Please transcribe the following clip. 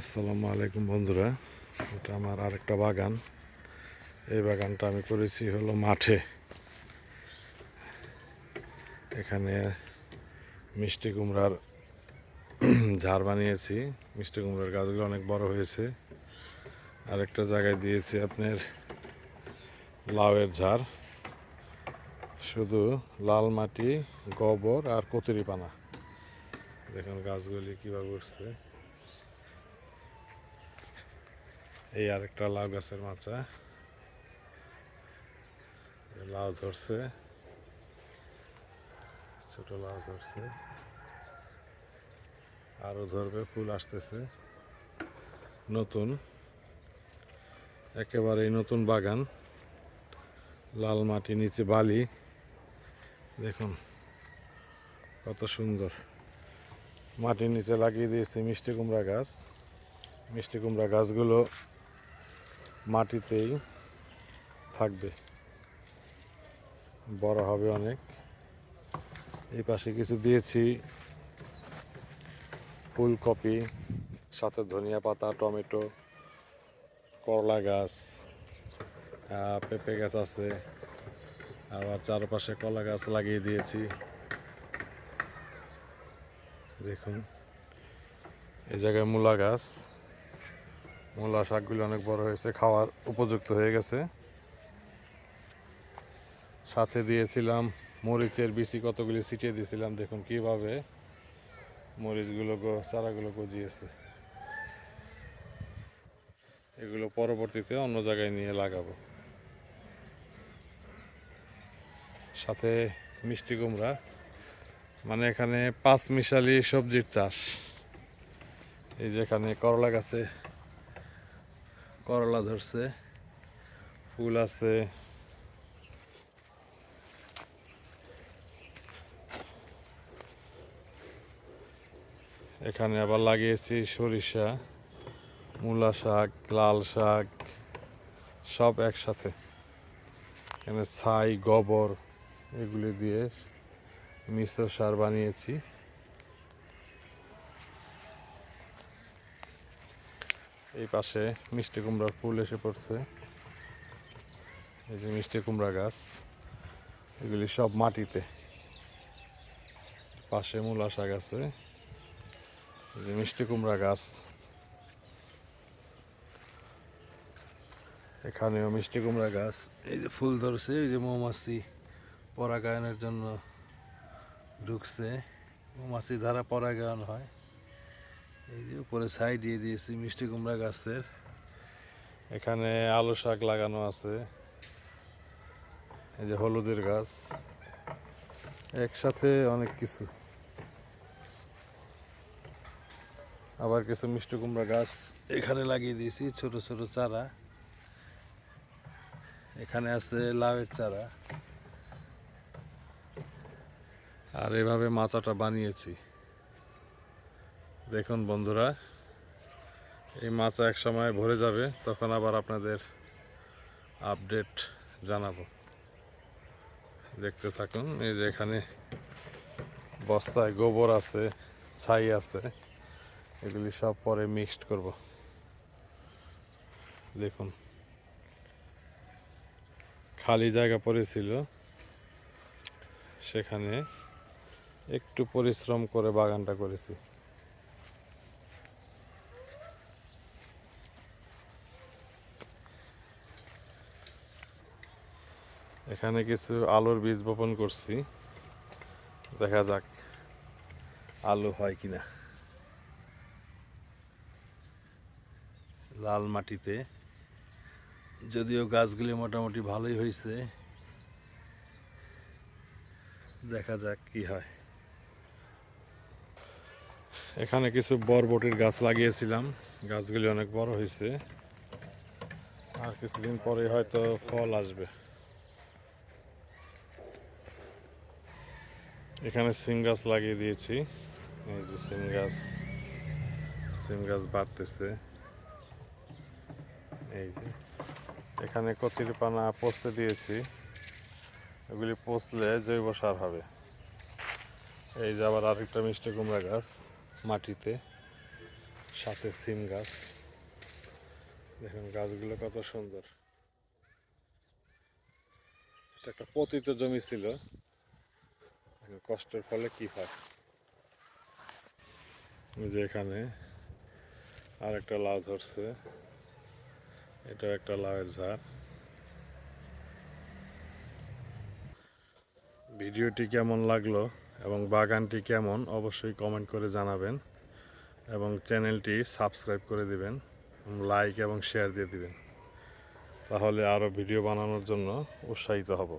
আসসালামু আলাইকুম বন্ধুরা, এটা আমার আরেকটা বাগান। এই বাগানটা আমি করেছি হলো মাঠে। এখানে মিষ্টি কুমড়ার ঝাড় বানিয়েছি। মিষ্টি কুমড়ার গাছগুলো অনেক বড় হয়েছে। আরেকটা জায়গায় দিয়েছি আপনার লাউয়ের ঝাড়। শুধু লাল মাটি, গোবর আর কচুরি পানা দেখুন গাছগুলি কীভাবে উঠছে। এই আরেকটা লাউ গাছের মাচা। লাউ ধরছে। ছোট লাউ ধরছে। আরও ধরবে, ফুল আসতেছে। নতুন। একেবারেই নতুন বাগান। লাল মাটি, নিচে বালি। দেখুন, কত সুন্দর। মাটির নিচে লাগিয়ে দিয়েছি মিষ্টি কুমড়া গাছ। মিষ্টি কুমড়া গাছগুলো মাটিতেই থাকবে। বড় হবে অনেক। এই পাশে কিছু দিয়েছি। ফুলকপি, সাথে ধনিয়া পাতা, টমেটো, করলা গাছ পেঁপে গাছ আছে। আবার চারপাশে কলা গাছ লাগিয়ে দিয়েছি। দেখুন, এই জায়গায় মূলা গাছ। মূলা শাকগুলো অনেক বড় হয়েছে, খাওয়ার উপযুক্ত হয়ে গেছে। সাথে দিয়েছিলাম মরিচের বিচি, কতগুলি ছিটিয়ে দিয়েছিলাম, দেখুন কীভাবে মরিচগুলো চারাগুলো গজিয়েছে। এগুলো পরবর্তীতে অন্য জায়গায় নিয়ে লাগাবো। সাথে মিষ্টি কুমড়া মানে এখানে পাঁচ মিশালি সবজির চাষ। এই যে এখানে করলা গাছে করলা ধরছে, ফুল আছে। এখানে আবার লাগিয়েছি সরিষা, মূলা শাক, লাল শাক, সব একসাথে। এখানে ছাই, গোবর, এগুলি দিয়ে মিশ্র সার বানিয়েছি। এই পাশে মিষ্টি কুমড়ার ফুল এসে পড়ছে। এই যে মিষ্টি কুমড়া গাছ, এগুলি সব মাটিতে। পাশে মূলা শাক আছে। এই যে মিষ্টি কুমড়া গাছ। এখানেও মিষ্টি কুমড়া গাছ। এই যে ফুল ধরছে, এই যে মৌমাছি পরাগায়নের জন্য ঢুকছে। মৌমাছি দ্বারা পরাগায়ন হয়। এই যে উপরে ছাই দিয়ে দিয়েছি, মিষ্টি কুমড়া গাছের। এখানে আলু শাক লাগানো আছে। এই যে হলুদের গাছ। একসাথে অনেক কিছু। আবার কিছু মিষ্টি কুমড়া গাছ এখানে লাগিয়ে দিয়েছি, ছোট ছোট চারা। এখানে আছে লাউয়ের চারা। আর এভাবে মাচাটা বানিয়েছি। দেখুন বন্ধুরা, এই মাছ এক সময় ভরে যাবে, তখন আবার আপনাদের আপডেট জানাব। দেখতে থাকুন, এই যে এখানে বস্তায় গোবর আছে, ছাই আছে, এগুলি সব পরে মিক্সড করব। দেখুন, খালি জায়গা পড়েছিল, সেখানে একটু পরিশ্রম করে বাগানটা করেছি। এখানে কিছু আলুর বীজ বপন করছি। দেখা যাক আলু হয় কিনা। লাল মাটিতে। যদিও গাছগুলি মোটামুটি ভালোই হয়েছে। দেখা যাক কি হয়। এখানে কিছু বরবটির গাছ লাগিয়েছিলাম। গাছগুলি অনেক বড় হয়েছে। আর কিছুদিন পরে হয়তো ফল আসবে। এখানে সিম গাছ লাগিয়ে দিয়েছি। এই যে সিম গাছ সিম গাছ বাড়তেছে। এই যে, এখানে কচির পানা পোস্তে দিয়েছি। এগুলি পচলে জৈব সার হবে। এই যে আবার আরেকটা মিষ্টি কুমড়া গাছ মাটিতে, সাথে সিম গাছ। দেখুন গাছগুলো কত সুন্দর। একটা পতিত জমি ছিল। কষ্টের ফলে কি হয়? যে এখানে আর একটা লাউ ধরছে। এটা একটা লাউয়ের ঝাড়। ভিডিওটি কেমন লাগল এবং বাগানটি কেমন, অবশ্যই কমেন্ট করে জানাবেন এবং চ্যানেলটি সাবস্ক্রাইব করে দিবেন লাইক এবং শেয়ার দিয়ে দিবেন। তাহলে আরও ভিডিও বানানোর জন্য উৎসাহিত হব।